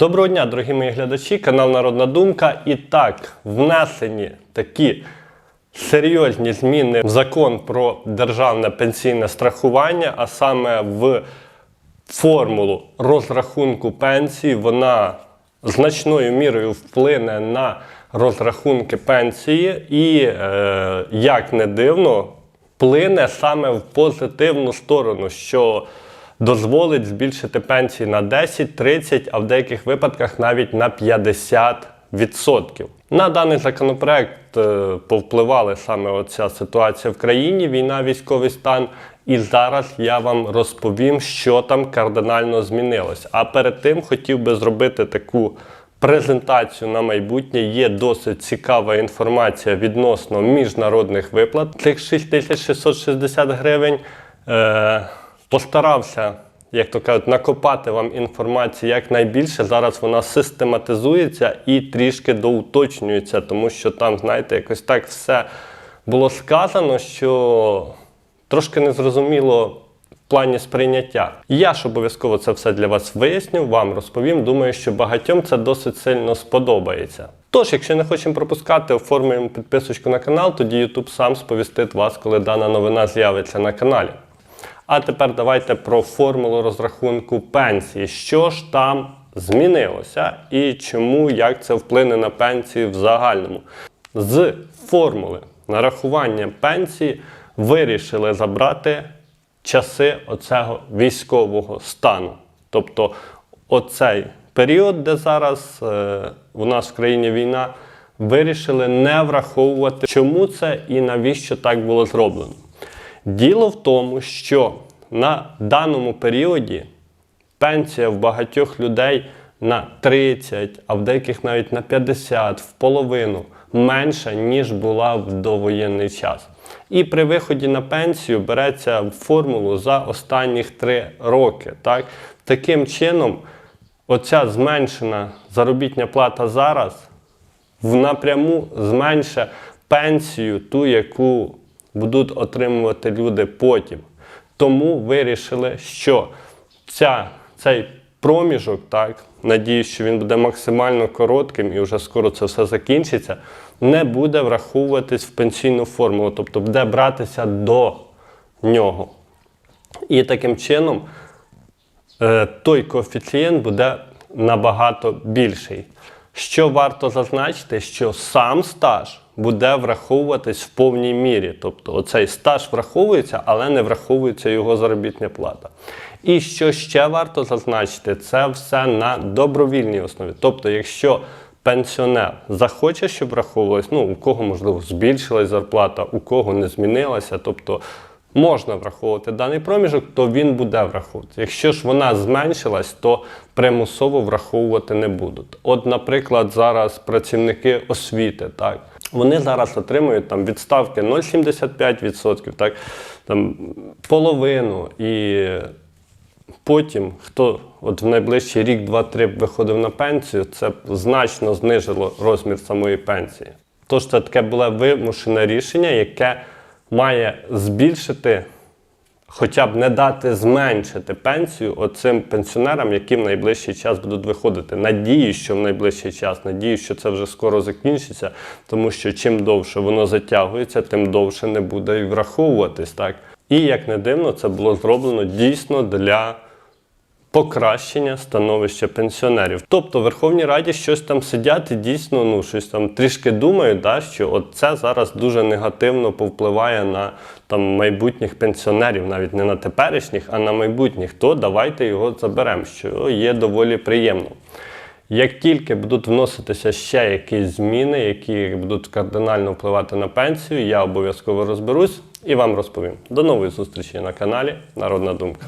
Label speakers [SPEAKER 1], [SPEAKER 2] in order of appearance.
[SPEAKER 1] Доброго дня, дорогі мої глядачі, канал Народна Думка. І так, внесені такі серйозні зміни в закон про державне пенсійне страхування, а саме в формулу розрахунку пенсії, вона значною мірою вплине на розрахунки пенсії і, е, як не дивно, вплине саме в позитивну сторону, що дозволить збільшити пенсії на 10, 30, а в деяких випадках навіть на 50%. На даний законопроект е, повпливали саме оця ситуація в країні, війна, військовий стан. І зараз я вам розповім, що там кардинально змінилось. А перед тим хотів би зробити таку презентацію на майбутнє. Є досить цікава інформація відносно міжнародних виплат. Цих 6660 гривень. Е, постарався, як то кажуть, накопати вам інформації якнайбільше. Зараз вона систематизується і трішки доуточнюється, тому що там, знаєте, якось так все було сказано, що трошки незрозуміло в плані сприйняття. Я ж обов'язково це все для вас виясню, вам розповім. Думаю, що багатьом це досить сильно сподобається. Тож, якщо не хочемо пропускати, оформуємо підписочку на канал, тоді YouTube сам сповістить вас, коли дана новина з'явиться на каналі. А тепер давайте про формулу розрахунку пенсії. Що ж там змінилося і чому, як це вплине на пенсії в загальному? З формули нарахування пенсії вирішили забрати часи оцього військового стану. Тобто оцей період, де зараз е, у нас в країні війна, вирішили не враховувати, чому це і навіщо так було зроблено. Діло в тому, що на даному періоді пенсія в багатьох людей на 30, а в деяких навіть на 50, в половину менша, ніж була в довоєнний час. І при виході на пенсію береться формулу за останніх 3 роки. Так? Таким чином, оця зменшена заробітня плата зараз в напряму зменшить пенсію, ту, яку будуть отримувати люди потім. Тому вирішили, що ця, цей проміжок, так, надіюсь, що він буде максимально коротким і вже скоро це все закінчиться, не буде враховуватись в пенсійну формулу, тобто буде братися до нього. І таким чином е, той коефіцієнт буде набагато більший. Що варто зазначити, що сам стаж буде враховуватись в повній мірі. Тобто оцей стаж враховується, але не враховується його заробітня плата. І що ще варто зазначити, це все на добровільній основі. Тобто, якщо пенсіонер захоче, щоб враховувалось, ну у кого можливо збільшилась зарплата, у кого не змінилася, тобто можна враховувати даний проміжок, то він буде враховувати. Якщо ж вона зменшилась, то примусово враховувати не будуть. От, наприклад, зараз працівники освіти, так, вони зараз отримують там відставки 0,75%, так, там, половину. І потім, хто от в найближчий рік, два-три виходив на пенсію, це значно знижило розмір самої пенсії. Тож це таке було вимушене рішення, яке має збільшити, хоча б не дати зменшити пенсію оцим пенсіонерам, які в найближчий час будуть виходити. Надію, що в найближчий час, надію, що це вже скоро закінчиться, тому що чим довше воно затягується, тим довше не буде і враховуватись. так. І як не дивно, це було зроблено дійсно для покращення становища пенсіонерів. Тобто в Верховній Раді щось там сидять і дійсно ну, щось там трішки думають, да, що от це зараз дуже негативно повпливає на там, майбутніх пенсіонерів, навіть не на теперішніх, а на майбутніх, то давайте його заберемо, що є доволі приємно. Як тільки будуть вноситися ще якісь зміни, які будуть кардинально впливати на пенсію, я обов'язково розберусь і вам розповім. До нової зустрічі на каналі Народна Думка.